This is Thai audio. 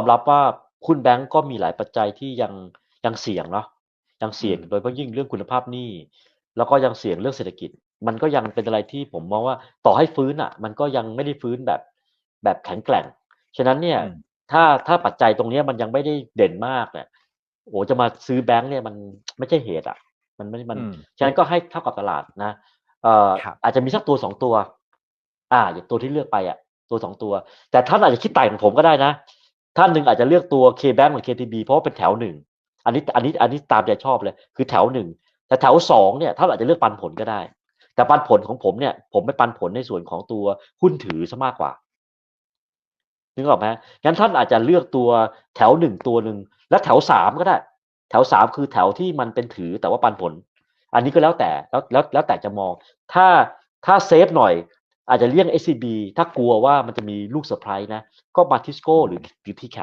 อมรับว่าหุ้นแบงก์ก็มีหลายปัจจัยที่ยังยังเสี่ยงเนาะยังเสี่ยงโดยเฉพาะยิ่งเรื่องคุณภาพหนี้แล้วก็ยังเสี่ยงเรื่องเศรษฐกิจ มันก็ยังเป็นอะไรที่ผมมองว่าต่อให้ฟื้นอะ มันก็ยังไม่ได้ฟื้นแบบแบบแข็งแกร่ง ฉะนั้นเนี่ยอืมถ้าถ้าปัจจัยตรงเนี้ยมันยังไม่ได้เด่นมากเนี่ยโอ้จะมาซื้อแบงก์เนี่ยมันไม่ใช่เหตุอะ มันไม่มันอืมฉะนั้นก็ให้เท่ากับตลาดนะเอ่อครับอาจจะมีสักตัวสองตัว อ่า อย่างตัวที่เลือกไปอะ ตัวสองตัว แต่ท่านอาจจะคิดต่างของผมก็ได้นะ ท่านหนึ่งอาจจะเลือกตัว K-Bank หรือ KTB เพราะว่าเป็นแถวหนึ่งอันนี้อันนี้อันนี้ตามใจชอบเลย คือแถวหนึ่งแต่แถวสองเนี่ยท่านอาจจะเลือกปันผลก็ได้ แต่ปันผลของผมเนี่ย ผมไม่ปันผลในส่วนของตัวหุ้นถือซะมากกว่านึกออกไหมงั้นท่านอาจจะเลือกตัวแถวหนึ่งตัวหนึ่งและแถวสามก็ได้ แถวสามคือแถวที่มันเป็นถือแต่ว่าปันผล อันนี้ก็แล้วแต่แล้วแล้วแล้วแต่จะมอง ถ้าถ้าเซฟหน่อย อาจจะเลี่ยง SCB ถ้ากลัวว่ามันจะมีลูกเซอร์ไพรส์นะ ก็มาทิสโก้หรือหรือทีแค